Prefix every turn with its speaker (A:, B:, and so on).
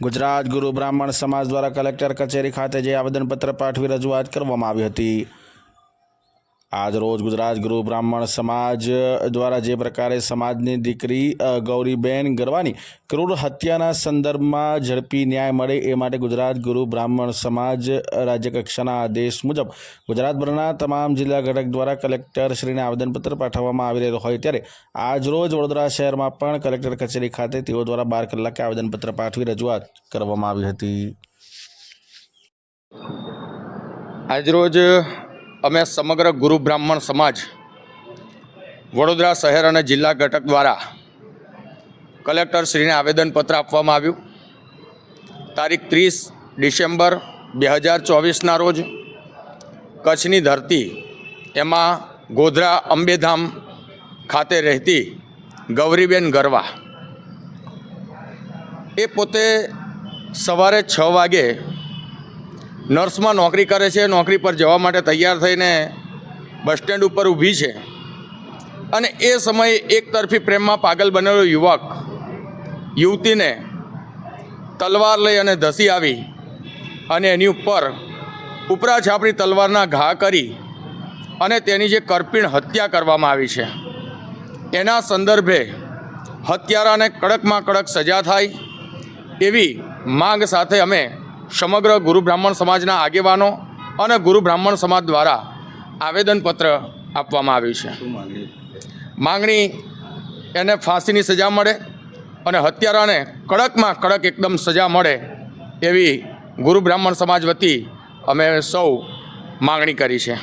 A: ગુજરાત ગુરુ બ્રાહ્મણ સમાજ દ્વારા કલેક્ટર કચેરી ખાતે જે આવેદનપત્ર પાઠવી રજૂઆત કરવામાં આવી હતી. આજ રોજ ગુજરાત ગુરુ બ્રાહ્મણ સમાજ દ્વારા જે પ્રકારે સમાજની દીકરી ગૌરીબેન ગરવાની ક્રૂર હત્યાના સંદર્ભમાં ઝડપી ન્યાય મળે એ માટે ગુજરાત ગુરુ બ્રાહ્મણ સમાજ રાજ્ય કક્ષાના આદેશ મુજબ ગુજરાતભરના તમામ જિલ્લા ઘટક દ્વારા કલેક્ટર શ્રીને આવેદનપત્ર પાઠવવામાં આવી રહ્યું હોય ત્યારે આજ રોજ વડોદરા શહેરમાં પણ કલેક્ટર કચેરી ખાતે તેઓ દ્વારા બાર કલાકે આવેદનપત્ર પાઠવી રજૂઆત કરવામાં આવી હતી.
B: આજરોજ અમે સમગ્ર ગુરુ બ્રાહ્મણ સમાજ વડોદરા શહેર અને જિલ્લા ઘટક દ્વારા કલેક્ટરશ્રીને આવેદનપત્ર આપવામાં આવ્યું. તારીખ ત્રીસ ડિસેમ્બર બે હજાર ચોવીસના રોજ કચ્છની ધરતી એમાં ગોધરા અંબેધામ ખાતે રહેતી ગૌરીબેન ગરવા. એ પોતે સવારે છ વાગે નર્સમાં નોકરી કરે છે, નોકરી પર જવા માટે તૈયાર થઈને બસ સ્ટેન્ડ ઉપર ઊભી છે. અને એ સમયે એક તરફી પ્રેમમાં પાગલ બનેલો યુવક, યુવતીને તલવાર લઈ અને ધસી આવી અને એની ઉપર ઉપરા છાપરી તલવારના ઘા કરી અને તેની જે કરપીણ હત્યા કરવામાં આવી છે. એના સંદર્ભે હત્યારાને કડકમાં કડક સજા થાય એવી માંગ સાથે અમે સમગ્ર ગુરુ બ્રાહ્મણ સમાજના આગેવાનો અને ગુરુ બ્રાહ્મણ સમાજ દ્વારા આવેદનપત્ર આપવામાં આવ્યું છે. માંગણી એને ફાંસીની સજા મળે અને હત્યારાને કડકમાં કડક એકદમ સજા મળે એવી ગુરુ બ્રાહ્મણ સમાજ વતી અમે સૌ માંગણી કરી છે.